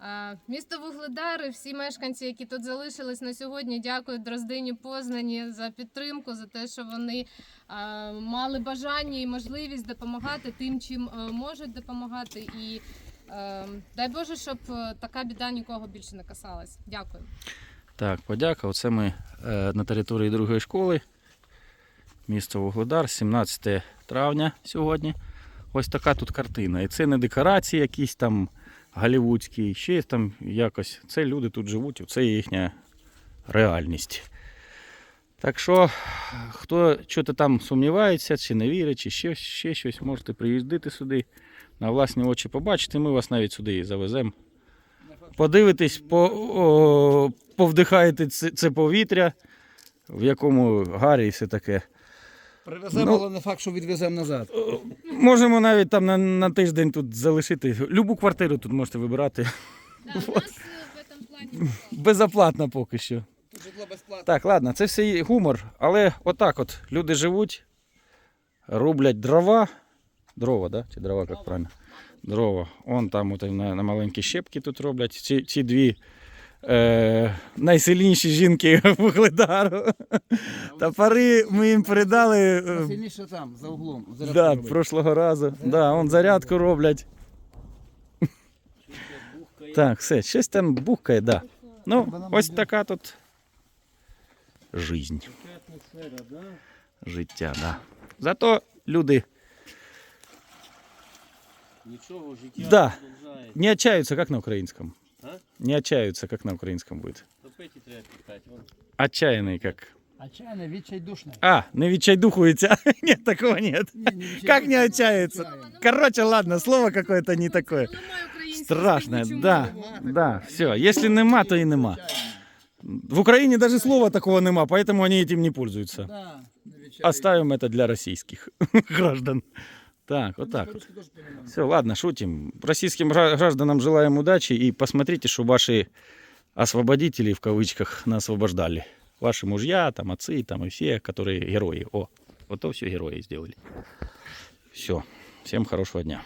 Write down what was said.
Е, Місто Вугледар всі мешканці, які тут залишились на сьогодні, дякують Дроздині Познані за підтримку, за те, що вони е, мали бажання і можливість допомагати тим, чим е, можуть допомагати. І дай Боже, щоб така біда нікого більше не касалась. Дякую. Так, подяка. Оце ми на території другої школи. Місто Вугледар, 17 травня сьогодні. Ось така тут картина. І це не декорації якісь там голівудські, ще там якось. Це люди тут живуть, це їхня реальність. Так що, хто що-то там сумнівається, чи не вірить, чи ще, ще щось, можете приїздити сюди, на власні очі побачити. Ми вас навіть сюди і завеземо. Подивитесь, по, о, повдихаєте це, це повітря, в якому гарі і все таке. Привеземо, Ну. але не факт, що відвеземо назад. Можемо навіть там на, на тиждень тут залишити. Любу квартиру тут можете вибирати. Да, у нас в цьому плані Безоплатно поки що. Житло безплатно. Так, ладно, це все є гумор, але отак от люди живуть, рублять дрова. Дрова, да? Чи дрова, як правильно? Дрова. Он там от, на, на маленькі щепки тут роблять. Ці, ці дві е, найсильніші жінки Вугледару. Топори ми їм передали. е, Сильніше там, за углом. зарядку Да, прошлого разу. Да, он зарядку роблять. Так, все, щось там бухкає, да. Ну, ось така тут жизнь. Життя, да. Зато люди Нічого, життя Да. не отчаються, как на украинском. А? Не отчаються, как на украинском будет. Топити треба пікати. Вон. Отчаянный как. А чайне відчайдушне. А, не відчайдухується. Нет, такого нет. Ні, не відчайдушне. Как не отчаяться? Короче, ладно, слово какое-то не такое. Страшне, да, да, все. Если нема, то і нема. В Україні даже слова такого нема, поэтому они этим не пользуются. Да, не відчайдушне. Оставим это для российских граждан. Так, вот так. Все, ладно, шутим. Российским гра- гражданам желаем удачи и посмотрите, что ваши освободители в кавычках нас освобождали. Ваши мужья, там, отцы, там и все, которые герои. О, вот то все герои сделали. Все. Всем хорошего дня.